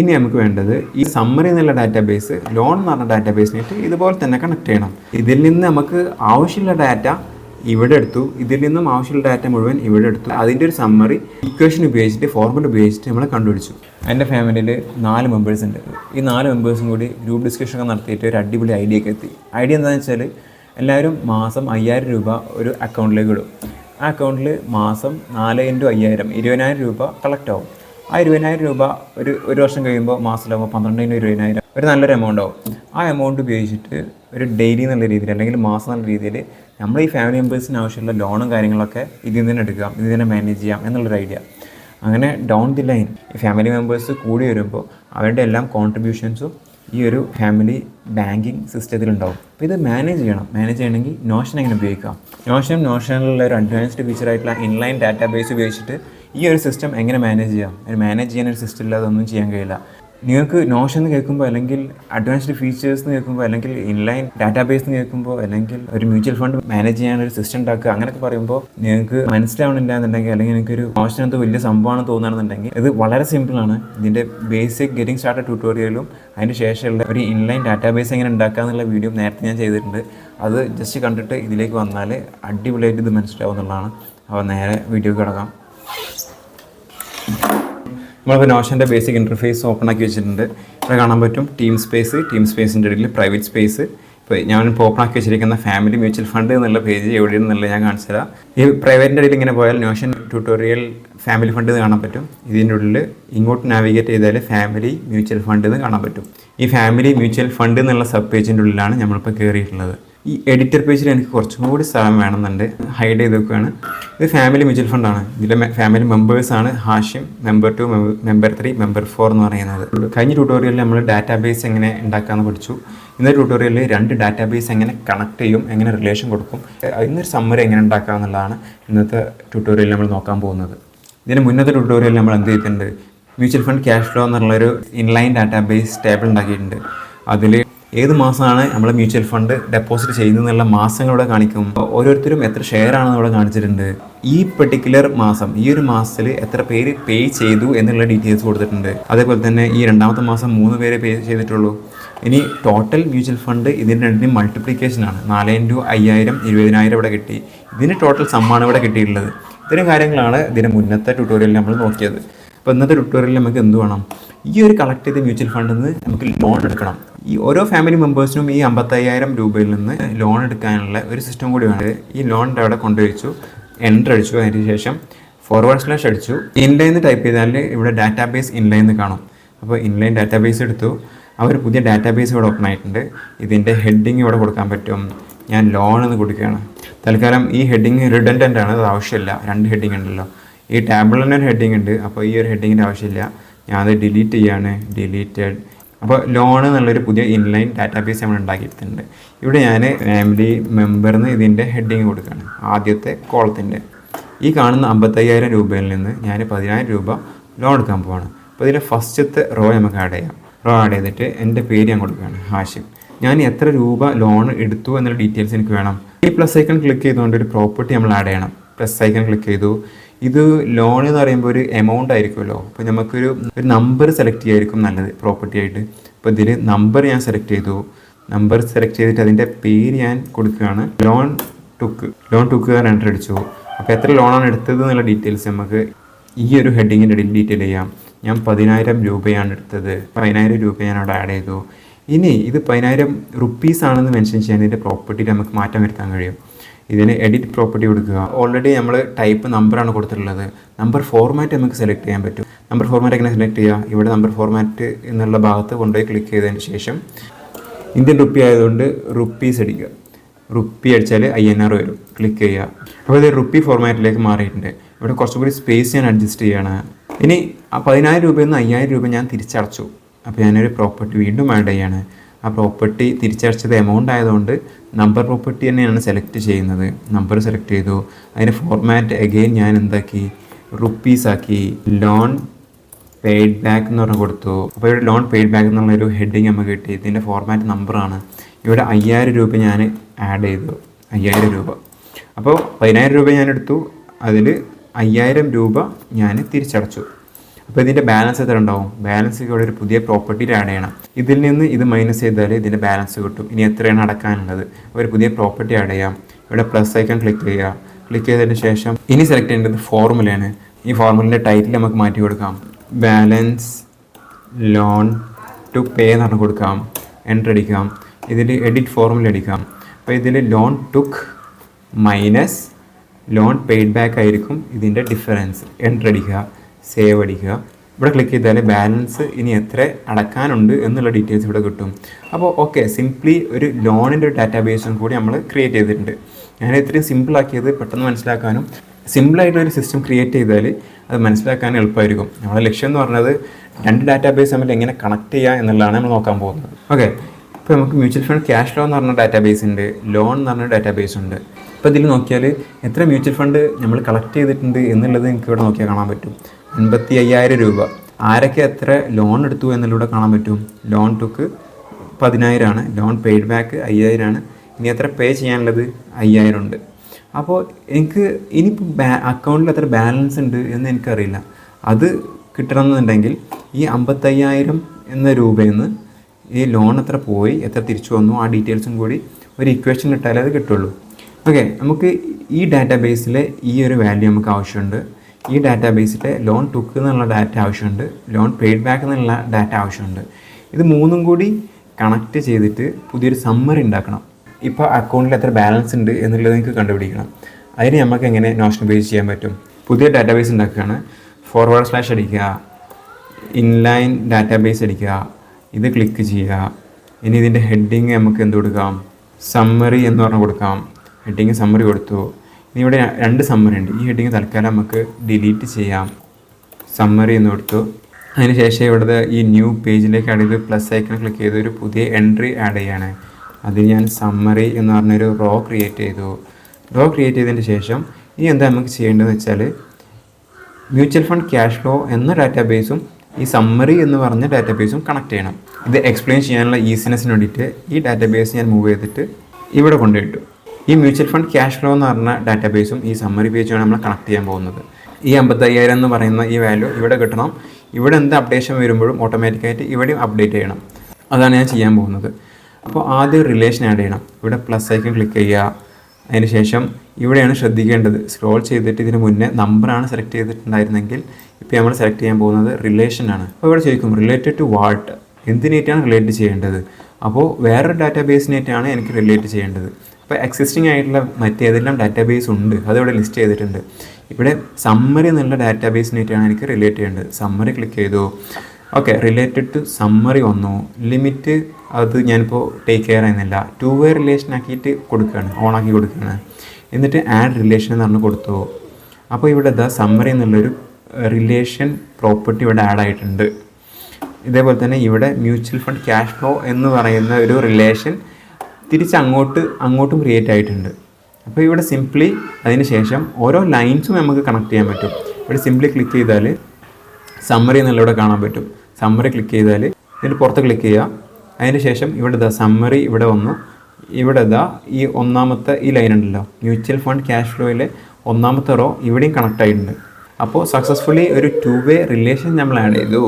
ഇനി നമുക്ക് വേണ്ടത് ഈ സമ്മറി എന്നുള്ള ഡാറ്റാബേസ് ലോൺ എന്ന് പറഞ്ഞ ഡാറ്റാബേസിനായിട്ട് ഇതുപോലെ തന്നെ കണക്ട് ചെയ്യണം. ഇതിൽ നിന്ന് നമുക്ക് ആവശ്യമുള്ള ഡാറ്റ ഇവിടെ എടുത്തു. ഇതിൽ നിന്നും ആവശ്യമുള്ള ഡാറ്റ മുഴുവൻ ഇവിടെ എടുത്തു. അതിന്റെ ഒരു സമ്മറി ഇക്വേഷൻ ഉപയോഗിച്ചിട്ട് ഫോർമുല ഉപയോഗിച്ചിട്ട് നമ്മൾ കണ്ടുപിടിച്ചു. എന്റെ ഫാമിലിയിൽ നാല് മെമ്പേഴ്സ് ഉണ്ട്. ഈ നാല് മെമ്പേഴ്സും കൂടി ഗ്രൂപ്പ് ഡിസ്കഷൻ ഒക്കെ നടത്തിയിട്ട് ഒരു അടിപൊളി ഐഡിയക്ക് എത്തി. ഐഡിയ എന്താണെന്ന് വെച്ചാൽ എല്ലാവരും മാസം അയ്യായിരം രൂപ ഒരു അക്കൗണ്ടിലേക്ക് ഇടും. ആ അക്കൗണ്ടിൽ മാസം നാല് ഇന്റു അയ്യായിരം ഇരുപതിനായിരം രൂപ കളക്ട് ആവും. ആ ഇരുപതിനായിരം രൂപ ഒരു ഒരു വർഷം കഴിയുമ്പോൾ മാസത്തിലാകുമ്പോൾ പന്ത്രണ്ടിനും ഇരുപതിനായിരം ഒരു നല്ലൊരു എമൗണ്ട് ആവും. ആ എമൗണ്ട് ഉപയോഗിച്ചിട്ട് ഒരു ഡെയിലി എന്നുള്ള രീതിയിൽ അല്ലെങ്കിൽ മാസം എന്നുള്ള രീതിയിൽ നമ്മൾ ഈ ഫാമിലി മെമ്പേഴ്സിന് ആവശ്യമുള്ള ലോണും കാര്യങ്ങളൊക്കെ ഇതിൽ നിന്ന് എടുക്കാം. ഇതിൽ തന്നെ മാനേജ് ചെയ്യാം എന്നുള്ളൊരു ഐഡിയ അങ്ങനെ ഡൗൺ ദി ലൈൻ ഈ ഫാമിലി മെമ്പേഴ്സ് കൂടി വരുമ്പോൾ അവരുടെ എല്ലാം കോൺട്രിബ്യൂഷൻസും ഈ ഒരു ഫാമിലി ബാങ്കിങ് സിസ്റ്റത്തിലുണ്ടാവും അപ്പോൾ ഇത് മാനേജ് ചെയ്യണം. മാനേജ് ചെയ്യണമെങ്കിൽ നോഷൻ എങ്ങനെ ഉപയോഗിക്കാം? നോഷൻ നോഷനിലുള്ള ഒരു അഡ്വാൻസ്ഡ് ഫീച്ചറായിട്ടുള്ള ഇൻലൈൻ ഡാറ്റാബേസ് ഉപയോഗിച്ചിട്ട് ഈ ഒരു സിസ്റ്റം എങ്ങനെ മാനേജ് ചെയ്യാം? മാനേജ് ചെയ്യാൻ ഒരു സിസ്റ്റം ഇല്ലാതെ ഒന്നും ചെയ്യാൻ കഴിയില്ല. നിങ്ങൾക്ക് നോഷൻ എന്ന് കേൾക്കുമ്പോൾ അല്ലെങ്കിൽ അഡ്വാൻസ്ഡ് ഫീച്ചേഴ്സ് എന്ന് കേൾക്കുമ്പോൾ അല്ലെങ്കിൽ ഇൻലൈൻ ഡാറ്റാബേസ് എന്ന് കേൾക്കുമ്പോൾ അല്ലെങ്കിൽ ഒരു മ്യൂച്വൽ ഫണ്ട് മാനേജ് ചെയ്യാൻ ഒരു സിസ്റ്റം ഉണ്ടാക്കുക അങ്ങനെയൊക്കെ പറയുമ്പോൾ നിങ്ങൾക്ക് മനസ്സിലാവണില്ല എന്നുണ്ടെങ്കിൽ അല്ലെങ്കിൽ നിങ്ങൾക്ക് ഒരു നോഷൻ വലിയ സംഭവമാണെന്ന് തോന്നുകയാണെന്നുണ്ടെങ്കിൽ ഇത് വളരെ സിമ്പിളാണ് ഇതിന്റെ ബേസിക് ഗെറ്റിംഗ് സ്റ്റാർട്ട് ട്യൂട്ടോറിയലും അതിന് ശേഷമുള്ള ഒരു ഇൻലൈൻ ഡാറ്റാബേസ് എങ്ങനെ ഉണ്ടാക്കുക എന്നുള്ള വീഡിയോ നേരത്തെ ഞാൻ ചെയ്തിട്ടുണ്ട്. അത് ജസ്റ്റ് കണ്ടിട്ട് ഇതിലേക്ക് വന്നാൽ അടിപൊളിയായിട്ട് ഇത് മനസ്സിലാവും അപ്പോൾ നേരെ വീഡിയോ കിടക്കാം. നമ്മളിപ്പോൾ നോഷന്റെ ബേസിക് ഇന്റർഫേസ് ഓപ്പൺ ആക്കി വെച്ചിട്ടുണ്ട്. ഇവിടെ കാണാൻ പറ്റും ടീം സ്പേസ് ടീം സ്പേസിന്റെ ഇടയിൽ പ്രൈവറ്റ് സ്പേസ് ഇപ്പോൾ ഞാനിപ്പോൾ ഓപ്പൺ ആക്കി വെച്ചിരിക്കുന്ന ഫാമിലി മ്യൂച്വൽ ഫണ്ട് എന്നുള്ള പേജ് എവിടെയാണെന്നുള്ള ഞാൻ കാണിച്ചു തരാം. ഈ പ്രൈവറ്റിന്റെ ഇടയിൽ ഇങ്ങനെ പോയാൽ നോഷൻ ട്യൂട്ടോറിയൽ ഫാമിലി ഫണ്ട് എന്ന് കാണാൻ പറ്റും. ഇതിന്റെ ഉള്ളിൽ ഇങ്ങോട്ട് നാവിഗേറ്റ് ചെയ്താൽ ഫാമിലി മ്യൂച്വൽ ഫണ്ട് എന്ന് കാണാൻ പറ്റും. ഈ ഫാമിലി മ്യൂച്വൽ ഫണ്ട് എന്നുള്ള സബ് പേജിന്റെ ഉള്ളിലാണ് നമ്മളിപ്പോൾ കയറിയിട്ടുള്ളത് ഈ എഡിറ്റർ പേജിൽ എനിക്ക് കുറച്ചും കൂടി സ്ഥലം വേണമെന്നുണ്ട്. ഹൈഡ് ചെയ്ത് വെക്കുകയാണ് ഇത് ഫാമിലി മ്യൂച്വൽ ഫണ്ടാണ് ഇതിലെ ഫാമിലി മെമ്പേഴ്സാണ് ഹാഷ്യം member two member three member four എന്ന് പറയുന്നത്. കഴിഞ്ഞ ട്യൂട്ടോറിയലിൽ നമ്മൾ ഡാറ്റാബേസ് എങ്ങനെ ഉണ്ടാക്കാമെന്ന് പഠിച്ചു. ഇന്നത്തെ ട്യൂട്ടോറിയലിൽ രണ്ട് ഡാറ്റാബേസ് എങ്ങനെ കണക്ട് ചെയ്യും എങ്ങനെ റിലേഷൻ കൊടുക്കും ഇന്നൊരു സമ്മറി എങ്ങനെ ഉണ്ടാക്കുക എന്നുള്ളതാണ് ഇന്നത്തെ ട്യൂട്ടോറിയലിൽ നമ്മൾ നോക്കാൻ പോകുന്നത്. ഇതിന് മുന്നത്തെ ട്യൂട്ടോറിയലിൽ നമ്മൾ എന്ത് ചെയ്തിട്ടുണ്ട്? മ്യൂച്വൽ ഫണ്ട് ക്യാഷ് ഫ്ലോ എന്നുള്ളൊരു ഇൻലൈൻ ഡാറ്റാബേസ് ടേബിൾ ഉണ്ടാക്കിയിട്ടുണ്ട്. അതിൽ ഏത് മാസമാണ് നമ്മൾ മ്യൂച്വൽ ഫണ്ട് ഡെപ്പോസിറ്റ് ചെയ്യുന്നതെന്നുള്ള മാസങ്ങൾ ഇവിടെ കാണിക്കും. ഓരോരുത്തരും എത്ര ഷെയർ ആണെന്ന് ഇവിടെ കാണിച്ചിട്ടുണ്ട്. ഈ പെർട്ടിക്കുലർ മാസം ഈ ഒരു മാസത്തിൽ എത്ര പേര് പേ ചെയ്തു എന്നുള്ള ഡീറ്റെയിൽസ് കൊടുത്തിട്ടുണ്ട്. അതേപോലെ തന്നെ ഈ രണ്ടാമത്തെ മാസം മൂന്ന് പേര് പേ ചെയ്തിട്ടുള്ളൂ. ഇനി ടോട്ടൽ മ്യൂച്വൽ ഫണ്ട് ഇതിന്റെ രണ്ടിനും മൾട്ടിപ്ലിക്കേഷൻ ആണ്. നാല് ഇന്റു അയ്യായിരം ഇരുപതിനായിരം ഇവിടെ കിട്ടി. ഇതിന് ടോട്ടൽ സമ്മാണ് ഇവിടെ കിട്ടിയിട്ടുള്ളത്. ഇത്തരം കാര്യങ്ങളാണ് ഇതിന് മുന്നത്തെ ട്യൂട്ടോറിയലിൽ നമ്മൾ നോക്കിയത്. അപ്പോൾ ഇന്നത്തെ ട്യൂട്ടോറിയലിൽ നമുക്ക് എന്ത് വേണം? ഈ ഒരു കളക്ട് ചെയ്ത മ്യൂച്വൽ ഫണ്ടിൽ നിന്ന് നമുക്ക് ലോൺ എടുക്കണം. ഈ ഓരോ ഫാമിലി മെമ്പേഴ്സിനും ഈ അമ്പത്തയ്യായിരം രൂപയിൽ നിന്ന് ലോൺ എടുക്കാനുള്ള ഒരു സിസ്റ്റം കൂടി വേണം. ഈ ലോണിന്റെ അവിടെ കൊണ്ടുവച്ചു എന്റർ അടിച്ചു. അതിന് ശേഷം ഫോർവേഡ് സ്ലാഷ് അടിച്ചു. ഇൻലൈൻ എന്ന് ടൈപ്പ് ചെയ്താൽ ഇവിടെ ഡാറ്റാബേസ് ഇൻലൈൻ എന്ന് കാണും. അപ്പോൾ ഇൻലൈൻ ഡാറ്റാബേസ് എടുത്തു. അവർ പുതിയ ഡാറ്റാബേസ് ഇവിടെ ഓപ്പൺ ആയിട്ടുണ്ട്. ഇതിന്റെ ഹെഡിങ് ഇവിടെ കൊടുക്കാൻ പറ്റും. ഞാൻ ലോൺ എന്ന് കൊടുക്കുകയാണ്. തൽക്കാലം ഈ ഹെഡിങ് റിഡൻഡന്റ് ആണ്. അത് ആവശ്യമില്ല. രണ്ട് ഹെഡിങ് ഉണ്ടല്ലോ. ഈ ടാബിളിൽ തന്നെ ഒരു ഹെഡിങ് ഉണ്ട്. അപ്പോൾ ഈ ഒരു ഹെഡിങ്ങിന്റെ ആവശ്യമില്ല. അത് ഡിലീറ്റ് ചെയ്യാണ്. ഡിലീറ്റഡ് അപ്പോൾ ലോൺ എന്നുള്ളൊരു പുതിയ ഇൻലൈൻ ഡാറ്റാബേസ് നമ്മൾ ഉണ്ടാക്കിയിട്ടുണ്ട്. ഇവിടെ ഞാൻ ഫാമിലി മെമ്പറിന് ഇതിന്റെ ഹെഡിങ് കൊടുക്കുകയാണ്. ആദ്യത്തെ കോളത്തിന്റെ ഈ കാണുന്ന അമ്പത്തയ്യായിരം രൂപയിൽ നിന്ന് ഞാൻ പതിനായിരം രൂപ ലോൺ എടുക്കാൻ പോവാണ്. അപ്പോൾ ഇതിന്റെ ഫസ്റ്റത്തെ റോ നമുക്ക് ആഡ് ചെയ്യാം. റോ ആഡ് ചെയ്തിട്ട് എന്റെ പേര് ഞാൻ കൊടുക്കുകയാണ്. ഹാഷിം. ഞാൻ എത്ര രൂപ ലോൺ എടുത്തു എന്നുള്ള ഡീറ്റെയിൽസ് എനിക്ക് വേണം. ഈ പ്ലസ് ഐക്കൺ ക്ലിക്ക് ചെയ്തുകൊണ്ട് ഒരു പ്രോപ്പർട്ടി നമ്മൾ ആഡ് ചെയ്യണം. പ്ലസ് ഐക്കൺ ക്ലിക്ക് ചെയ്തു. ഇത് ലോൺ എന്ന് പറയുമ്പോൾ ഒരു എമൗണ്ട് ആയിരിക്കുമല്ലോ. അപ്പോൾ നമുക്കൊരു ഒരു നമ്പർ സെലക്ട് ചെയ്യായിരിക്കും നല്ലത് പ്രോപ്പർട്ടി ആയിട്ട്. അപ്പോൾ ഇതിൽ നമ്പർ ഞാൻ സെലക്ട് ചെയ്തു. നമ്പർ സെലക്ട് ചെയ്തിട്ട് അതിന്റെ പേര് ഞാൻ കൊടുക്കുകയാണ് loan took loan took enter അടിച്ചു. അപ്പോൾ എത്ര ലോണാണ് എടുത്തത് എന്നുള്ള ഡീറ്റെയിൽസ് നമുക്ക് ഈ ഒരു ഹെഡിങ്ങിന്റെ ഇടയിൽ ഡീറ്റെയിൽ ചെയ്യാം. ഞാൻ പതിനായിരം രൂപയാണ് എടുത്തത്. പതിനായിരം രൂപ ഞാൻ അവിടെ ആഡ് ചെയ്തു. ഇനി ഇത് പതിനായിരം റുപ്പീസ് ആണെന്ന് മെൻഷൻ ചെയ്യാൻ ഇതിന്റെ പ്രോപ്പർട്ടിയിൽ നമുക്ക് മാറ്റം വരുത്താൻ കഴിയും. ഇതിന് എഡിറ്റ് പ്രോപ്പർട്ടി കൊടുക്കുക. ഓൾറെഡി നമ്മൾ ടൈപ്പ് നമ്പറാണ് കൊടുത്തിട്ടുള്ളത്. നമ്പർ ഫോർമാറ്റ് നമുക്ക് സെലക്ട് ചെയ്യാൻ പറ്റും. നമ്പർ ഫോർമാറ്റ് എങ്ങനെ സെലക്ട് ചെയ്യുക ഇവിടെ നമ്പർ ഫോർമാറ്റ് എന്നുള്ള ഭാഗത്ത് കൊണ്ടുപോയി ക്ലിക്ക് ചെയ്തതിന് ശേഷം ഇന്ത്യൻ റുപ്പി ആയതുകൊണ്ട് റുപ്പീസ് അടിക്കുക. റുപ്പി അടിച്ചാൽ ഐ എൻ ആർ വരും. ക്ലിക്ക് ചെയ്യുക. അപ്പോൾ ഇത് റുപ്പി ഫോർമാറ്റിലേക്ക് മാറിയിട്ടുണ്ട്. ഇവിടെ കുറച്ചും കൂടി സ്പേസ് ഞാൻ അഡ്ജസ്റ്റ് ചെയ്യുകയാണ് ഇനി ആ പതിനായിരം രൂപയിൽ നിന്ന് അയ്യായിരം രൂപ ഞാൻ തിരിച്ചടച്ചു. അപ്പോൾ ഞാനൊരു പ്രോപ്പർട്ടി വീണ്ടും ആഡ് ചെയ്യാണ്. ആ പ്രോപ്പർട്ടി തിരിച്ചടച്ചത് എമൗണ്ട് ആയതുകൊണ്ട് നമ്പർ പ്രോപ്പർട്ടി തന്നെയാണ് സെലക്ട് ചെയ്യുന്നത്. നമ്പർ സെലക്ട് ചെയ്തു. അതിന്റെ ഫോർമാറ്റ് അഗെയിൻ ഞാൻ എന്താക്കി? റുപ്പീസ് ആക്കി. ലോൺ പെയ്ഡ് ബാക്ക് എന്ന് പറഞ്ഞ് കൊടുത്തു. അപ്പോൾ ഇവിടെ ലോൺ പെയ്ഡ് ബാക്ക് എന്നുള്ളൊരു ഹെഡിങ് നമുക്ക് കിട്ടി. ഇതിന്റെ ഫോർമാറ്റ് നമ്പറാണ് ഇവിടെ അയ്യായിരം രൂപ ഞാൻ ആഡ് ചെയ്തു. അയ്യായിരം രൂപ. അപ്പോൾ പതിനായിരം രൂപ ഞാൻ എടുത്തു. അതിൽ അയ്യായിരം രൂപ ഞാൻ തിരിച്ചടച്ചു. അപ്പോൾ ഇതിന്റെ ബാലൻസ് എത്ര ഉണ്ടാവും ബാലൻസ് ഇവിടെ ഒരു പുതിയ പ്രോപ്പർട്ടി ആഡ് ചെയ്യണം ഇതിൽ നിന്ന് ഇത് മൈനസ് ചെയ്താൽ ഇതിന്റെ ബാലൻസ് കിട്ടും. ഇനി എത്രയാണ് അടക്കാനുള്ളത്? ഒരു പുതിയ പ്രോപ്പർട്ടി ആഡ് ചെയ്യാം. ഇവിടെ പ്ലസ് ഐക്കൺ ക്ലിക്ക് ചെയ്യുക. ക്ലിക്ക് ചെയ്തതിന് ശേഷം ഇനി സെലക്ട് ചെയ്യേണ്ടത് ഫോർമുലയാണ് ഈ ഫോർമുലിന്റെ ടൈറ്റിൽ നമുക്ക് മാറ്റി കൊടുക്കാം. ബാലൻസ് ലോൺ ടു പേ എന്ന് പറഞ്ഞ് കൊടുക്കാം. എന്റർ അടിക്കാം. ഇതിൽ എഡിറ്റ് ഫോർമുല അടിക്കാം. അപ്പോൾ ഇതിൽ loan took minus loan paid back ആയിരിക്കും ഇതിന്റെ ഡിഫറൻസ് എന്റർ അടിക്കുക. സേവ് അടിക്കുക. ഇവിടെ ക്ലിക്ക് ചെയ്താൽ ബാലൻസ് ഇനി എത്ര അടക്കാനുണ്ട് എന്നുള്ള ഡീറ്റെയിൽസ് ഇവിടെ കിട്ടും. അപ്പോൾ ഓക്കെ സിംപ്ലി ഒരു ലോണിന്റെ ഒരു ഡാറ്റാബേസും കൂടി നമ്മൾ ക്രിയേറ്റ് ചെയ്തിട്ടുണ്ട്. ഞാൻ ഇത്രയും സിമ്പിളാക്കിയത് പെട്ടെന്ന് മനസ്സിലാക്കാനും സിമ്പിളായിട്ടൊരു സിസ്റ്റം ക്രിയേറ്റ് ചെയ്താൽ അത് മനസ്സിലാക്കാൻ എളുപ്പമായിരിക്കും. നമ്മുടെ ലക്ഷ്യം എന്ന് പറഞ്ഞത് രണ്ട് ഡാറ്റാബേസ് തമ്മിൽ എങ്ങനെ കണക്ട് ചെയ്യുക എന്നുള്ളതാണ് നമ്മൾ നോക്കാൻ പോകുന്നത്. ഓക്കെ ഇപ്പോൾ നമുക്ക് മ്യൂച്വൽ ഫണ്ട് ക്യാഷ് ലോ എന്ന് പറഞ്ഞ ഡാറ്റാബേസ് ഉണ്ട് ലോൺ എന്ന് പറഞ്ഞ ഡാറ്റാബേസ് ഉണ്ട്. അപ്പോൾ ഇതിൽ നോക്കിയാൽ എത്ര മ്യൂച്വൽ ഫണ്ട് നമ്മൾ കളക്ട് ചെയ്തിട്ടുണ്ട് എന്നുള്ളത് നിങ്ങൾക്ക് ഇവിടെ നോക്കിയാൽ കാണാൻ പറ്റും. അൻപത്തി അയ്യായിരം രൂപ. ആരൊക്കെ എത്ര ലോൺ എടുത്തു എന്നുള്ളൂടെ കാണാൻ പറ്റും? ലോൺ ടുക്ക് പതിനായിരമാണ് ലോൺ പെയ്ഡ് ബാക്ക് അയ്യായിരമാണ് ഇനി എത്ര പേ ചെയ്യാനുള്ളത്? അയ്യായിരം ഉണ്ട്. അപ്പോൾ എനിക്ക് ഇനിയിപ്പോൾ ബാ അക്കൗണ്ടിൽ എത്ര ബാലൻസ് ഉണ്ട് എന്ന് എനിക്കറിയില്ല. അത് കിട്ടണമെന്നുണ്ടെങ്കിൽ ഈ അമ്പത്തയ്യായിരം എന്ന രൂപയിൽ നിന്ന് ഈ ലോൺ എത്ര പോയി എത്ര തിരിച്ചു വന്നു ആ ഡീറ്റെയിൽസും കൂടി ഒരു ഇക്വേഷൻ ഇട്ടാലേ അത് കിട്ടുള്ളൂ. ഓക്കെ നമുക്ക് ഈ ഡാറ്റാബേസിലെ ഈ ഒരു വാല്യൂ നമുക്ക് ആവശ്യമുണ്ട്. ഈ ഡാറ്റാബേസിലെ ലോൺ ടുക്ക് എന്നുള്ള ഡാറ്റ ആവശ്യമുണ്ട് ലോൺ പെയ്ഡ് ബാക്ക് എന്നുള്ള ഡാറ്റ ആവശ്യമുണ്ട്. ഇത് മൂന്നും കൂടി കണക്ട് ചെയ്തിട്ട് പുതിയൊരു സമ്മറി ഉണ്ടാക്കണം. ഇപ്പോൾ അക്കൗണ്ടിൽ എത്ര ബാലൻസ് ഉണ്ട് എന്നുള്ളത് നിങ്ങൾക്ക് കണ്ടുപിടിക്കണം. അതിന് നമുക്ക് എങ്ങനെ നോഷൻ ബേസ് ചെയ്യാൻ പറ്റും? പുതിയ ഡാറ്റാബേസ് ഉണ്ടാക്കുകയാണ്. ഫോർവേഡ് സ്ലാഷ് അടിക്കുക. ഇൻലൈൻ ഡാറ്റാബേസ് അടിക്കുക. ഇത് ക്ലിക്ക് ചെയ്യുക. ഇനി ഇതിന്റെ ഹെഡിങ് നമുക്ക് എന്ത് കൊടുക്കാം? സമ്മറി എന്ന് പറഞ്ഞ് കൊടുക്കാം. ഹെഡിങ് സമ്മറി കൊടുത്തു. ഇവിടെ രണ്ട് സമ്മറി ഉണ്ട്. ഈ ഹെഡിങ് തൽക്കാലം നമുക്ക് ഡിലീറ്റ് ചെയ്യാം. സമ്മറി എന്ന് കൊടുത്തു. അതിനുശേഷം ഇവിടുത്തെ ഈ ന്യൂ പേജിലേക്ക് ആഡ് ചെയ്ത് പ്ലസ് ഐക്കൺ ക്ലിക്ക് ചെയ്ത് ഒരു പുതിയ എൻട്രി ആഡ് ചെയ്യാണ്. അതിൽ ഞാൻ സമ്മറി എന്ന് പറഞ്ഞൊരു റോ ക്രിയേറ്റ് ചെയ്തു. റോ ക്രിയേറ്റ് ചെയ്തതിന് ശേഷം ഇനി എന്താ നമുക്ക് ചെയ്യേണ്ടതെന്ന് വെച്ചാൽ മ്യൂച്വൽ ഫണ്ട് ക്യാഷ് ഫ്ലോ എന്ന ഡാറ്റാബേസും ഈ സമ്മറി എന്ന് പറഞ്ഞ ഡാറ്റാബേസും കണക്ട് ചെയ്യണം. ഇത് എക്സ്പ്ലെയിൻ ചെയ്യാനുള്ള ഈസിനെസ്സിന് വേണ്ടിയിട്ട് ഈ ഡാറ്റാബേസ് ഞാൻ മൂവ് ചെയ്തിട്ട് ഇവിടെ കൊണ്ടുപോയിട്ടു. ഈ മ്യൂച്വൽ ഫണ്ട് ക്യാഷ് ഫ്ലോ എന്ന് പറഞ്ഞ ഡാറ്റാബേസും ഈ സമ്മറി പേജുമാണ് നമ്മൾ കണക്ട് ചെയ്യാൻ പോകുന്നത്. ഈ അമ്പത്തയ്യായിരം എന്ന് പറയുന്ന ഈ വാല്യൂ ഇവിടെ കിട്ടണം. ഇവിടെ എന്ത് അപ്ഡേഷൻ വരുമ്പോഴും ഓട്ടോമാറ്റിക്കായിട്ട് ഇവിടെയും അപ്ഡേറ്റ് ചെയ്യണം. അതാണ് ഞാൻ ചെയ്യാൻ പോകുന്നത്. അപ്പോൾ ആദ്യം റിലേഷൻ ആഡ് ചെയ്യണം. ഇവിടെ പ്ലസ് ഐക്കൺ ക്ലിക്ക് ചെയ്യുക. അതിനുശേഷം ഇവിടെയാണ് ശ്രദ്ധിക്കേണ്ടത്. സ്ക്രോൾ ചെയ്തിട്ട് ഇതിന് മുന്നേ നമ്പറാണ് സെലക്ട് ചെയ്തിട്ടുണ്ടായിരുന്നെങ്കിൽ ഇപ്പോൾ നമ്മൾ സെലക്ട് ചെയ്യാൻ പോകുന്നത് റിലേഷൻ ആണ്. അപ്പോൾ ഇവിടെ ചോദിക്കും റിലേറ്റഡ് ടു വാട്ട് എന്തിനേറ്റാണ് റിലേറ്റ് ചെയ്യേണ്ടത്? അപ്പോൾ വേറൊരു ഡാറ്റാബേസിനായിട്ടാണ് എനിക്ക് റിലേറ്റ് ചെയ്യേണ്ടത്. അപ്പോൾ എക്സിസ്റ്റിംഗ് ആയിട്ടുള്ള മറ്റേതെല്ലാം ഡാറ്റാബേസ് ഉണ്ട്. അതവിടെ ലിസ്റ്റ് ചെയ്തിട്ടുണ്ട്. ഇവിടെ സമ്മറി എന്നുള്ള ഡാറ്റാബേസിനായിട്ടാണ് എനിക്ക് റിലേറ്റ് ചെയ്യേണ്ടത്. സമ്മറി ക്ലിക്ക് ചെയ്തു. ഓക്കെ റിലേറ്റഡ് ടു സമ്മറി വന്നു. ലിമിറ്റ് അത് ഞാനിപ്പോൾ ടേക്ക് കെയർ ചെയ്യുന്നില്ല. ടു വേ റിലേഷൻ ആക്കിയിട്ട് കൊടുക്കുകയാണ്. ഓണാക്കി കൊടുക്കുകയാണ്. എന്നിട്ട് ആഡ് റിലേഷൻ എന്ന് പറഞ്ഞ് കൊടുത്തു. അപ്പോൾ ഇവിടെ ദ സമ്മറി എന്നുള്ളൊരു റിലേഷൻ പ്രോപ്പർട്ടി ഇവിടെ ആഡ് ആയിട്ടുണ്ട്. ഇതേപോലെ തന്നെ ഇവിടെ മ്യൂച്വൽ ഫണ്ട് ക്യാഷ് ഫ്ലോ എന്ന് പറയുന്ന ഒരു റിലേഷൻ തിരിച്ച് അങ്ങോട്ട് അങ്ങോട്ടും ക്രിയേറ്റ് ആയിട്ടുണ്ട്. അപ്പോൾ ഇവിടെ സിംപ്ലി അതിന് ശേഷം ഓരോ ലൈൻസും നമുക്ക് കണക്ട് ചെയ്യാൻ പറ്റും. ഇവിടെ സിംപ്ലി ക്ലിക്ക് ചെയ്താൽ സമ്മറി എന്നുള്ള ഇവിടെ കാണാൻ പറ്റും. സമ്മറി ക്ലിക്ക് ചെയ്താൽ ഇതിന്റെ പുറത്ത് ക്ലിക്ക് ചെയ്യുക. അതിന് ശേഷം ഇവിടെ ഇതാ സമ്മറി ഇവിടെ വന്നു. ഇവിടെ ഇതാ ഈ ഒന്നാമത്തെ ഈ ലൈൻ ഉണ്ടല്ലോ. മ്യൂച്വൽ ഫണ്ട് ക്യാഷ് ഫ്ലോയിലെ ഒന്നാമത്തെ റോ ഇവിടെയും കണക്ട് ആയിട്ടുണ്ട്. അപ്പോൾ സക്സസ്ഫുള്ളി ഒരു ടു വേ റിലേഷൻ നമ്മൾ ആഡ് ചെയ്തു.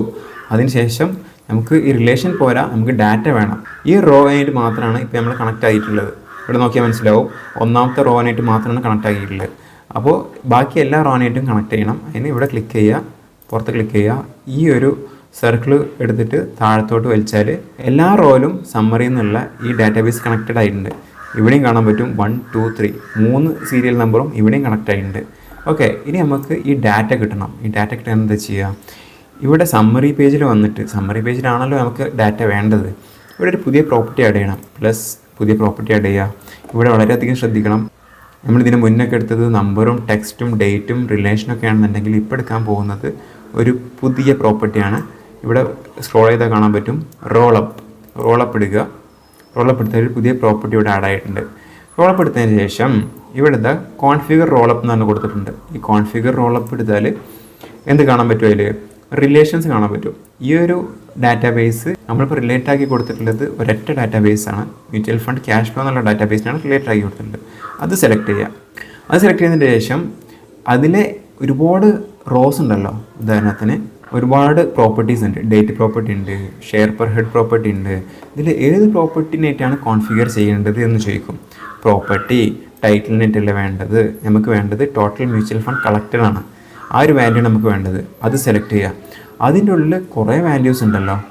അതിനുശേഷം നമുക്ക് ഈ റിലേഷൻ പോരാ നമുക്ക് ഡാറ്റ വേണം. ഈ റോ ആയിട്ട് മാത്രമാണ് ഇപ്പോൾ നമ്മൾ കണക്ട് ആയിട്ടുള്ളത്. ഇവിടെ നോക്കിയാൽ മനസ്സിലാവും. ഒന്നാമത്തെ റോ റോനായിട്ട് മാത്രമാണ് കണക്ട് ആക്കിയിട്ടുള്ളത് അപ്പോൾ ബാക്കി എല്ലാ റോ റോനായിട്ടും കണക്ട് ചെയ്യണം. അതിന് ഇവിടെ ക്ലിക്ക് ചെയ്യുക പുറത്ത് ക്ലിക്ക് ചെയ്യുക ഈ ഒരു സർക്കിൾ എടുത്തിട്ട് താഴത്തോട്ട് വലിച്ചാൽ എല്ലാ റോയിലും സമ്മറി എന്നുള്ള ഈ ഡാറ്റാബേസ് കണക്റ്റഡ് ആയിട്ടുണ്ട്. ഇവിടെയും കാണാൻ പറ്റും. വൺ ടു ത്രീ മൂന്ന് സീരിയൽ നമ്പറും ഇവിടെയും കണക്റ്റ് ആയിട്ടുണ്ട്. ഓക്കെ ഇനി നമുക്ക് ഈ ഡാറ്റ കിട്ടണം. ഈ ഡാറ്റ കിട്ടാൻ എന്താ ചെയ്യുക ഇവിടെ സമ്മറി പേജിൽ വന്നിട്ട് സമ്മറി പേജിലാണല്ലോ നമുക്ക് ഡാറ്റ വേണ്ടത്. ഇവിടെ ഒരു പുതിയ പ്രോപ്പർട്ടി ആഡ് ചെയ്യണം. പ്ലസ് പുതിയ പ്രോപ്പർട്ടി ആഡ് ചെയ്യുക. ഇവിടെ വളരെയധികം ശ്രദ്ധിക്കണം. നമ്മൾ ഇതിന് മുന്നൊക്കെ എടുത്തത് നമ്പറും ടെക്സ്റ്റും ഡേറ്റും റിലേഷനൊക്കെ ആണെന്നുണ്ടെങ്കിൽ ഇപ്പോൾ എടുക്കാൻ പോകുന്നത് ഒരു പുതിയ പ്രോപ്പർട്ടിയാണ് ഇവിടെ സ്ക്രോൾ ചെയ്താൽ കാണാൻ പറ്റും. റോളപ്പ് റോളപ്പ് എടുക്കുക റോളപ്പ് എടുത്താൽ ഒരു പുതിയ പ്രോപ്പർട്ടി ഇവിടെ ആഡ് ആയിട്ടുണ്ട്. റോളപ്പ് എടുത്തതിന് ശേഷം ഇവിടെ എന്താ കോൺഫിഗർ റോളപ്പ് എന്നാണ് കൊടുത്തിട്ടുണ്ട്. ഈ കോൺഫിഗർ റോളപ്പ് എടുത്താൽ എന്ത് കാണാൻ പറ്റും അതിൽ റിലേഷൻസ് കാണാൻ പറ്റും. ഈ ഒരു ഡാറ്റാബേസ് നമ്മളിപ്പോൾ റിലേറ്റ് ആക്കി കൊടുത്തിട്ടുള്ളത് ഒരൊറ്റ ഡാറ്റാബേസ് ആണ്. മ്യൂച്വൽ ഫണ്ട് ക്യാഷ് ഫ്ലോ എന്നുള്ള ഡാറ്റാബേസിനാണ് റിലേറ്റ് ആക്കി കൊടുത്തിട്ടുള്ളത്. അത് സെലക്ട് ചെയ്യുക അത് സെലക്ട് ചെയ്തതിന് ശേഷം അതിലെ ഒരുപാട് റോസ് ഉണ്ടല്ലോ ഉദാഹരണത്തിന് ഒരുപാട് പ്രോപ്പർട്ടീസ് ഉണ്ട്. ഡേറ്റ് പ്രോപ്പർട്ടി ഉണ്ട് ഷെയർ പെർ ഹെഡ് പ്രോപ്പർട്ടി ഉണ്ട്. ഇതിൽ ഏത് പ്രോപ്പർട്ടിനായിട്ടാണ് കോൺഫിഗർ ചെയ്യേണ്ടത് എന്ന് ചോദിക്കും. പ്രോപ്പർട്ടി ടൈറ്റിലിനായിട്ടല്ല വേണ്ടത്? നമുക്ക് വേണ്ടത് ടോട്ടൽ മ്യൂച്വൽ ഫണ്ട് കളക്റ്റഡ് ആണ്. ആ ഒരു വാല്യൂ നമുക്ക് വേണ്ടത്. അത് സെലക്ട് ചെയ്യുക. അതിന്റെ ഉള്ളിൽ കുറേ വാല്യൂസ് ഉണ്ടല്ലോ.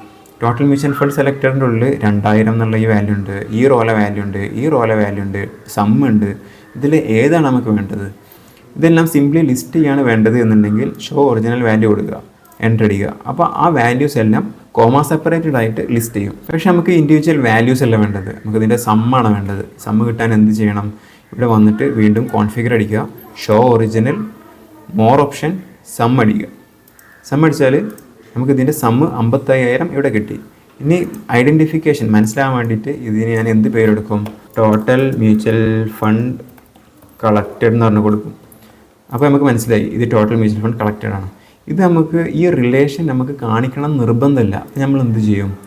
ടോട്ടൽ മ്യൂച്വൽ ഫണ്ട് സെലക്ടറിന്റെ ഉള്ളിൽ രണ്ടായിരം എന്നുള്ള ഈ വാല്യൂ ഉണ്ട്. ഈ റോല വാല്യൂ ഉണ്ട്. ഈ റോല വാല്യൂ ഉണ്ട്. സം ഉണ്ട്. ഇതിൽ ഏതാണ് നമുക്ക് വേണ്ടത്? ഇതെല്ലാം സിംപ്ലി ലിസ്റ്റ് ചെയ്യാണ് വേണ്ടത് എന്നുണ്ടെങ്കിൽ ഷോ ഒറിജിനൽ വാല്യൂ കൊടുക്കുക. എന്റർ അടിക്കുക. അപ്പോൾ ആ വാല്യൂസ് എല്ലാം കോമ സെപ്പറേറ്റഡ് ആയിട്ട് ലിസ്റ്റ് ചെയ്യും. പക്ഷേ നമുക്ക് ഇൻഡിവിജ്വൽ വാല്യൂസ് അല്ല വേണ്ടത്. നമുക്ക് ഇതിന്റെ സമ്മാണ് വേണ്ടത്. സമ്മ് കിട്ടാൻ എന്ത് ചെയ്യണം? ഇവിടെ വന്നിട്ട് വീണ്ടും കോൺഫിഗർ അടിക്കുക. Show original more option sum അടിക്കുക. സം അടിച്ചാൽ നമുക്ക് ഇതിന്റെ സമ്മ് അമ്പത്തയ്യായിരം ഇവിടെ കിട്ടി. ഇനി ഐഡന്റിഫിക്കേഷൻ മനസ്സിലാകാൻ വേണ്ടിയിട്ട് ഇതിന് ഞാൻ എന്ത് പേരെടുക്കും? ടോട്ടൽ മ്യൂച്വൽ ഫണ്ട് കളക്റ്റഡ് എന്ന് പറഞ്ഞു കൊടുക്കും. അപ്പോൾ നമുക്ക് മനസ്സിലായി ഇത് ടോട്ടൽ മ്യൂച്വൽ ഫണ്ട് കളക്റ്റഡ് ആണ്. ഇത് നമുക്ക് ഈ റിലേഷൻ നമുക്ക് കാണിക്കണം നിർബന്ധമില്ല. നമ്മൾ എന്ത് ചെയ്യും?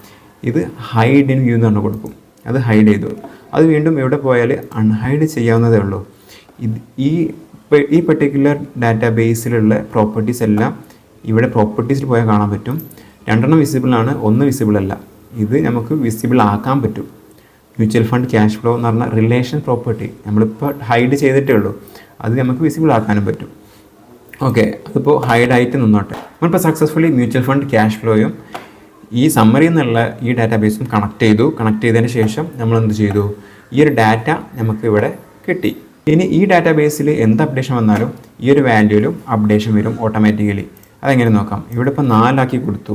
ഇത് ഹൈഡ് ഇൻ വ്യൂ എന്ന് പറഞ്ഞു കൊടുക്കും. അത് ഹൈഡ് ചെയ്തു. അത് വീണ്ടും എവിടെ പോയാൽ അൺഹൈഡ് ചെയ്യാവുന്നതേ ഉള്ളൂ. ഇത് ഈ ഈ പെർട്ടിക്കുലർ ഡാറ്റാ ബേസിലുള്ള പ്രോപ്പർട്ടീസ് എല്ലാം ഇവിടെ പ്രോപ്പർട്ടീസിൽ പോയാൽ കാണാൻ പറ്റും. രണ്ടെണ്ണം വിസിബിൾ ആണ് ഒന്ന് വിസിബിൾ അല്ല. ഇത് നമുക്ക് വിസിബിൾ ആക്കാൻ പറ്റും. മ്യൂച്വൽ ഫണ്ട് ക്യാഷ് ഫ്ലോ എന്ന് പറഞ്ഞ റിലേഷൻ പ്രോപ്പർട്ടി നമ്മളിപ്പോൾ ഹൈഡ് ചെയ്തിട്ടേ ഉള്ളൂ. അത് നമുക്ക് വിസിബിൾ ആക്കാനും പറ്റും. ഓക്കെ അതിപ്പോൾ ഹൈഡ് ആയിട്ട് നിന്നോട്ടെ. നമ്മളിപ്പോൾ സക്സസ്ഫുള്ളി മ്യൂച്വൽ ഫണ്ട് ക്യാഷ് ഫ്ലോയും ഈ സമ്മറി എന്നുള്ള ഈ ഡാറ്റാബേസും കണക്ട് ചെയ്തു. കണക്ട് ചെയ്തതിന് ശേഷം നമ്മൾ എന്ത് ചെയ്തു? ഈ ഒരു ഡാറ്റ നമുക്ക് ഇവിടെ കിട്ടി. ഇനി ഈ ഡാറ്റാബേസിൽ എന്ത് അപ്ഡേഷൻ വന്നാലും ഈ ഒരു വാല്യൂലും അപ്ഡേഷൻ വരും ഓട്ടോമാറ്റിക്കലി അതെങ്ങനെ നോക്കാം? ഇവിടെ ഇപ്പോൾ നാലാക്കി കൊടുത്തു.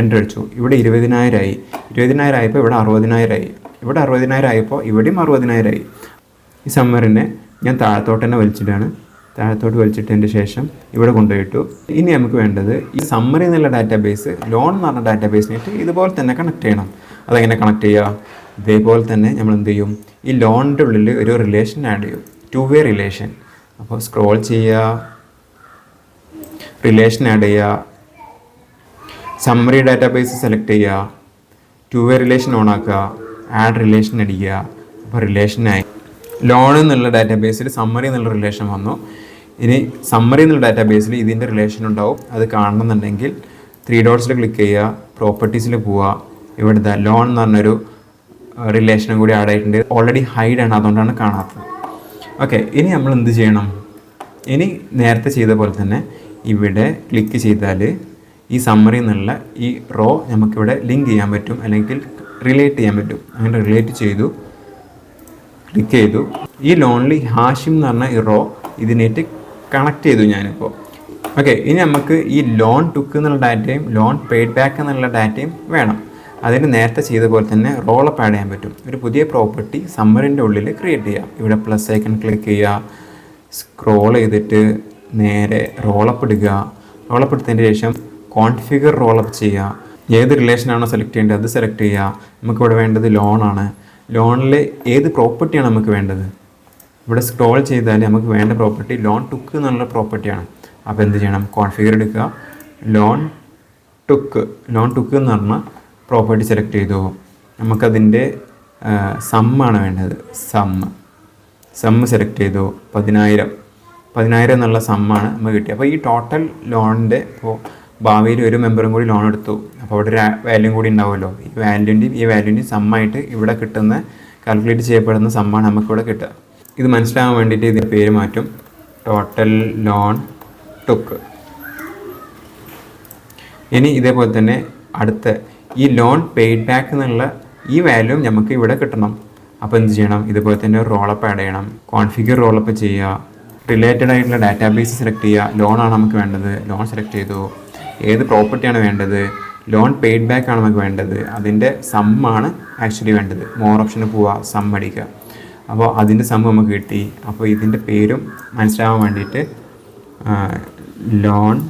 എന്റർ അടിച്ചു. ഇവിടെ ഇരുപതിനായിരമായി ഇരുപതിനായിരം ആയപ്പോൾ ഇവിടെ അറുപതിനായിരമായി ഇവിടെ അറുപതിനായിരം ആയപ്പോൾ ഇവിടെയും അറുപതിനായിരമായി ഈ സമ്മറിനെ ഞാൻ താഴത്തോട്ട് തന്നെ വലിച്ചിട്ടാണ്. താഴത്തോട്ട് വലിച്ചിട്ടതിന്റെ ശേഷം ഇവിടെ കൊണ്ടുപോയിട്ടു. ഇനി നമുക്ക് വേണ്ടത് ഈ സമ്മറി എന്നുള്ള ഡാറ്റാബേസ് ലോൺ എന്ന് പറഞ്ഞ ഡാറ്റാബേസിനായിട്ട് ഇതുപോലെ തന്നെ കണക്ട് ചെയ്യണം. അതെങ്ങനെ കണക്ട് ചെയ്യുക ഇതേപോലെ തന്നെ നമ്മൾ എന്ത് ചെയ്യും? ഈ ലോണിന്റെ ഉള്ളിൽ ഒരു റിലേഷൻ ആഡ് ചെയ്യും. ടു വേ റിലേഷൻ അപ്പോൾ സ്ക്രോൾ ചെയ്യുക റിലേഷൻ ആഡ് ചെയ്യുക സമ്മറി ഡാറ്റാബേസ് സെലക്ട് ചെയ്യുക ടു വേ റിലേഷൻ ഓൺ ആക്കുക ആഡ് റിലേഷൻ അടിക്കുക അപ്പോൾ റിലേഷനായി ലോൺ എന്നുള്ള ഡാറ്റാബേസിൽ സമ്മറി എന്നുള്ള റിലേഷൻ വന്നു. ഇനി സമ്മറി എന്നുള്ള ഡാറ്റാബേസിൽ ഇതിന്റെ റിലേഷൻ ഉണ്ടാവും. അത് കാണണമെന്നുണ്ടെങ്കിൽ ത്രീ ഡോട്ട്സിൽ ക്ലിക്ക് ചെയ്യുക പ്രോപ്പർട്ടീസിൽ പോവുക. ഇവിടുത്തെ ലോൺ എന്ന് പറഞ്ഞൊരു റിലേഷനും കൂടി ആഡ് ആയിട്ടുണ്ട്. ഓൾറെഡി ഹൈഡ് ആണ് അതുകൊണ്ടാണ് കാണാത്തത്. ഓക്കെ ഇനി നമ്മൾ എന്ത് ചെയ്യണം? ഇനി നേരത്തെ ചെയ്ത പോലെ തന്നെ ഇവിടെ ക്ലിക്ക് ചെയ്താൽ ഈ സമ്മറി എന്നുള്ള ഈ റോ നമുക്കിവിടെ ലിങ്ക് ചെയ്യാൻ പറ്റും അല്ലെങ്കിൽ റിലേറ്റ് ചെയ്യാൻ പറ്റും. അങ്ങനെ റിലേറ്റ് ചെയ്തു ക്ലിക്ക് ചെയ്തു. ഈ ലോൺലി ഹാഷിം എന്ന് പറഞ്ഞ ഈ റോ ഇതിനായിട്ട് കണക്ട് ചെയ്തു ഞാനിപ്പോൾ ഓക്കെ ഇനി നമുക്ക് ഈ ലോൺ ടുക്ക് എന്നുള്ള ഡാറ്റയും ലോൺ പെയ്ഡ് ബാക്ക് എന്നുള്ള ഡാറ്റയും വേണം. അതിന് നേരത്തെ ചെയ്ത പോലെ തന്നെ റോളപ്പ് ആഡ് ചെയ്യാൻ പറ്റും. ഒരു പുതിയ പ്രോപ്പർട്ടി സമ്മറിന്റെ ഉള്ളിൽ ക്രിയേറ്റ് ചെയ്യാം. ഇവിടെ പ്ലസ് ഐക്കൺ ക്ലിക്ക് ചെയ്യുക സ്ക്രോൾ ചെയ്തിട്ട് നേരെ റോളപ്പ് ഇടുക. റോളപ്പ് എടുത്തതിന് ശേഷം കോൺഫിഗർ റോളപ്പ് ചെയ്യുക. ഏത് റിലേഷനാണോ സെലക്ട് ചെയ്യേണ്ടത് അത് സെലക്ട് ചെയ്യുക. നമുക്കിവിടെ വേണ്ടത് ലോണാണ് ലോണിൽ ഏത് പ്രോപ്പർട്ടിയാണ് നമുക്ക് വേണ്ടത്? ഇവിടെ സ്ക്രോൾ ചെയ്താൽ നമുക്ക് വേണ്ട പ്രോപ്പർട്ടി ലോൺ ടുക്ക് എന്നുള്ള പ്രോപ്പർട്ടിയാണ് അപ്പോൾ എന്ത് ചെയ്യണം? കോൺഫിഗർ എടുക്കുക. ലോൺ ടുക്ക് ലോൺ ടുക്ക് എന്ന് പറഞ്ഞ പ്രോപ്പർട്ടി സെലക്ട് ചെയ്തു. നമുക്കതിന്റെ സമ്മാണ് വേണ്ടത്. സമ്മ് സമ്മ് സെലക്ട് ചെയ്തു. പതിനായിരം. പതിനായിരം എന്നുള്ള സമ്മാണ് നമുക്ക് കിട്ടിയത്. അപ്പോൾ ഈ ടോട്ടൽ ലോണിന്റെ ഇപ്പോൾ ഭാവിയിൽ ഒരു മെമ്പറും കൂടി ലോൺ എടുത്തു. അപ്പോൾ അവിടെ ഒരു വാല്യൂ കൂടി ഉണ്ടാവുമല്ലോ. ഈ വാല്യൂന്റെയും ഈ വാല്യൂന്റെയും സമ്മായിട്ട് ഇവിടെ കിട്ടുന്ന കാൽക്കുലേറ്റ് ചെയ്യപ്പെടുന്ന സമ്മാണ് നമുക്കിവിടെ കിട്ടുക. ഇത് മനസ്സിലാകാൻ വേണ്ടിയിട്ട് ഇതിന്റെ പേര് മാറ്റും. ടോട്ടൽ ലോൺ ടുക്ക് ഇനി ഇതേപോലെ തന്നെ അടുത്ത ഈ ലോൺ പെയ്ഡ് ബാക്ക് എന്നുള്ള ഈ വാല്യൂ നമുക്ക് ഇവിടെ കിട്ടണം. അപ്പോൾ എന്ത് ചെയ്യണം? ഇതുപോലെ തന്നെ ഒരു റോളപ്പ് ആഡ് ചെയ്യണം. കോൺഫിഗർ റോളപ്പ് ചെയ്യുക. റിലേറ്റഡ് ആയിട്ടുള്ള ഡാറ്റാബേസ് സെലക്ട് ചെയ്യുക. ലോണാണ് നമുക്ക് വേണ്ടത്. ലോൺ സെലക്ട് ചെയ്തു. ഏത് പ്രോപ്പർട്ടിയാണ് വേണ്ടത്? ലോൺ പെയ്ഡ് ബാക്ക് ആണ് നമുക്ക് വേണ്ടത്. അതിന്റെ സമ്മാണ് ആക്ച്വലി വേണ്ടത്. മോർ ഓപ്ഷന് പോവുക. സം അടിക്കുക. അപ്പോൾ അതിന്റെ സം നമുക്ക് കിട്ടി. അപ്പോൾ ഇതിന്റെ പേരും മനസ്സിലാവാൻ വേണ്ടിയിട്ട് ലോൺ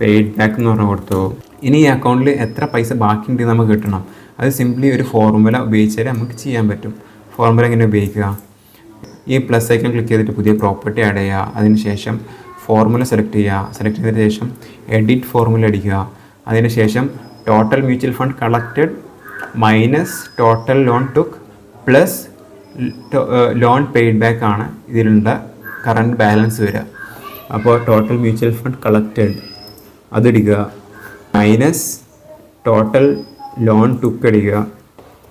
പെയ്ഡ് ബാക്ക് എന്ന് പറഞ്ഞു കൊടുത്തു. ഇനി ഈ അക്കൗണ്ടിൽ എത്ര പൈസ ബാക്കിയുണ്ട് നമുക്ക് കിട്ടണം. അത് സിംപ്ലി ഒരു ഫോർമുല ഉപയോഗിച്ചാൽ നമുക്ക് ചെയ്യാൻ പറ്റും. ഫോർമുല എങ്ങനെ ഉപയോഗിക്കുക? ഈ പ്ലസ് ഐക്കൺ ക്ലിക്ക് ചെയ്തിട്ട് പുതിയ പ്രോപ്പർട്ടി ആഡ് ചെയ്യുക. അതിനുശേഷം ഫോർമുല സെലക്ട് ചെയ്യുക. സെലക്ട് ചെയ്തതിന് ശേഷം എഡിറ്റ് ഫോർമുല അടിക്കുക. അതിനുശേഷം total mutual fund collected minus total loan took plus loan paid back ആണ് ഇതിലുള്ള കറണ്ട് ബാലൻസ് വരിക. അപ്പോൾ ടോട്ടൽ മ്യൂച്വൽ ഫണ്ട് കളക്റ്റഡ് അതടിക്കുക മൈനസ് ടോട്ടൽ ലോൺ ടുക്ക് അടിക്കുക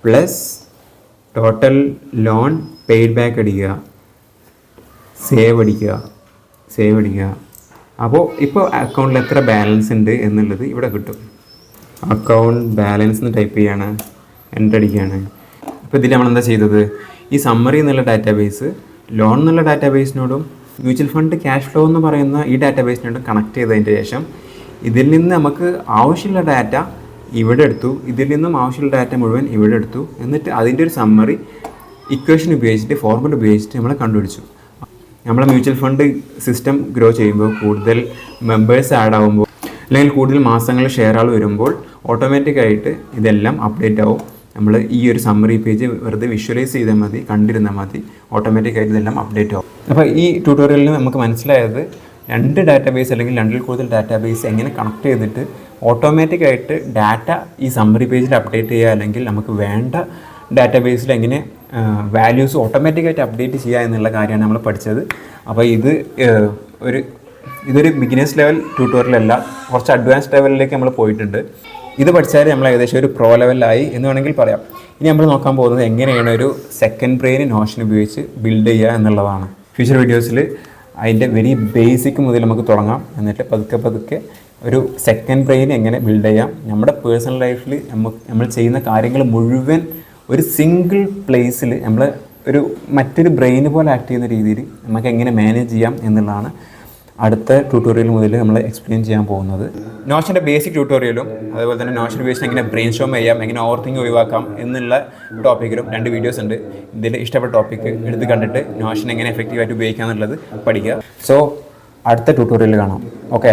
plus total loan paid back അടിക്കുക സേവ് അടിക്കുക സേവ് അടിക്കുക. അപ്പോൾ ഇപ്പോൾ അക്കൗണ്ടിൽ എത്ര ബാലൻസ് ഉണ്ട് എന്നുള്ളത് ഇവിടെ കിട്ടും. അക്കൗണ്ട് ബാലൻസ് എന്ന് ടൈപ്പ് ചെയ്യാണ് എന്റർ അടിക്കുകയാണ്. അപ്പോൾ ഇതിൽ നമ്മൾ എന്താ ചെയ്തത്? ഈ സമ്മറി എന്നുള്ള ഡാറ്റാബേസ് ലോൺ എന്നുള്ള ഡാറ്റാബേസിനോടും മ്യൂച്വൽ ഫണ്ട് ക്യാഷ് ഫ്ലോ എന്ന് പറയുന്ന ഈ ഡാറ്റാബേസിനോടും കണക്ട് ചെയ്തതിന് ശേഷം ഇതിൽ നിന്ന് നമുക്ക് ആവശ്യമുള്ള ഡാറ്റ ഇവിടെ എടുത്തു. ഇതിൽ നിന്നും ആവശ്യമുള്ള ഡാറ്റ മുഴുവൻ ഇവിടെ എടുത്തു. എന്നിട്ട് അതിന്റെ ഒരു സമ്മറി ഇക്വേഷൻ ഉപയോഗിച്ചിട്ട് ഫോർമുല ഉപയോഗിച്ചിട്ട് നമ്മൾ കണ്ടുപിടിച്ചു. നമ്മളെ മ്യൂച്വൽ ഫണ്ട് സിസ്റ്റം ഗ്രോ ചെയ്യുമ്പോൾ കൂടുതൽ മെമ്പേഴ്സ് ആഡ് ആകുമ്പോൾ അല്ലെങ്കിൽ കൂടുതൽ മാസങ്ങൾ ഷെയർ ആൾ വരുമ്പോൾ ഓട്ടോമാറ്റിക്കായിട്ട് ഇതെല്ലാം അപ്ഡേറ്റ് ആവും. നമ്മൾ ഈ ഒരു സമ്മറി പേജ് വെറുതെ വിഷ്വലൈസ് ചെയ്താൽ മതി കണ്ടിരുന്നാൽ മതി. ഓട്ടോമാറ്റിക്കായിട്ട് ഇതെല്ലാം അപ്ഡേറ്റ് ആവും. അപ്പോൾ ഈ ട്യൂട്ടോറിയലിൽ നമുക്ക് മനസ്സിലായത് രണ്ട് ഡാറ്റാബേസ് അല്ലെങ്കിൽ രണ്ടിൽ കൂടുതൽ ഡാറ്റാബേസ് എങ്ങനെ കണക്ട് ചെയ്തിട്ട് ഓട്ടോമാറ്റിക്കായിട്ട് ഡാറ്റ ഈ സമ്മറി പേജിൽ അപ്ഡേറ്റ് ചെയ്യുക അല്ലെങ്കിൽ നമുക്ക് വേണ്ട ഡാറ്റാബേസിൽ എങ്ങനെ വാല്യൂസ് ഓട്ടോമാറ്റിക്കായിട്ട് അപ്ഡേറ്റ് ചെയ്യുക എന്നുള്ള കാര്യമാണ് നമ്മൾ പഠിച്ചത്. അപ്പോൾ ഇത് ഒരു ഇതൊരു ബിഗിനേഴ്സ് ലെവൽ ട്യൂട്ടോറിയൽ അല്ല. കുറച്ച് അഡ്വാൻസ് ലെവലിലേക്ക് നമ്മൾ പോയിട്ടുണ്ട്. ഇത് പഠിച്ചാൽ നമ്മൾ ഏകദേശം ഒരു പ്രോ ലെവലിലായി എന്ന് വേണമെങ്കിൽ പറയാം. ഇനി നമ്മൾ നോക്കാൻ പോകുന്നത് എങ്ങനെയാണ് ഒരു സെക്കൻഡ് ബ്രെയിൻ നോഷൻ ഉപയോഗിച്ച് ബിൽഡ് ചെയ്യുക എന്നുള്ളതാണ്. ഫ്യൂച്ചർ വീഡിയോസിൽ അതിന്റെ വെരി ബേസിക് മുതൽ നമുക്ക് തുടങ്ങാം. എന്നിട്ട് പതുക്കെ പതുക്കെ ഒരു സെക്കൻഡ് ബ്രെയിൻ എങ്ങനെ ബിൽഡ് ചെയ്യാം. നമ്മുടെ പേഴ്സണൽ ലൈഫിൽ നമുക്ക് നമ്മൾ ചെയ്യുന്ന കാര്യങ്ങൾ മുഴുവൻ ഒരു സിംഗിൾ പ്ലേസിൽ നമ്മൾ ഒരു മറ്റൊരു ബ്രെയിൻ പോലെ ആക്ട് ചെയ്യുന്ന രീതിയിൽ നമുക്ക് എങ്ങനെ മാനേജ് ചെയ്യാം എന്നുള്ളതാണ് അടുത്ത ട്യൂട്ടോറിയൽ മുതൽ നമ്മൾ എക്സ്പ്ലെയിൻ ചെയ്യാൻ പോകുന്നത്. നോഷന്റെ ബേസിക് ട്യൂട്ടോറിയലും അതുപോലെ തന്നെ നോഷൻ ഉപയോഗിച്ച് എങ്ങനെ ബ്രെയിൻ സ്റ്റോം ചെയ്യാം എങ്ങനെ ഓവർ തിങ്ക് ഒഴിവാക്കാം എന്നുള്ള ടോപ്പിക്കിലും രണ്ട് വീഡിയോസ് ഉണ്ട്. ഇതിൽ ഇഷ്ടപ്പെട്ട ടോപ്പിക്ക് എടുത്ത് കണ്ടിട്ട് നോഷൻ എങ്ങനെ എഫക്റ്റീവായിട്ട് ഉപയോഗിക്കാം എന്നുള്ളത് പഠിക്കുക. സോ അടുത്ത ട്യൂട്ടോറിയൽ കാണാം. ഓക്കെ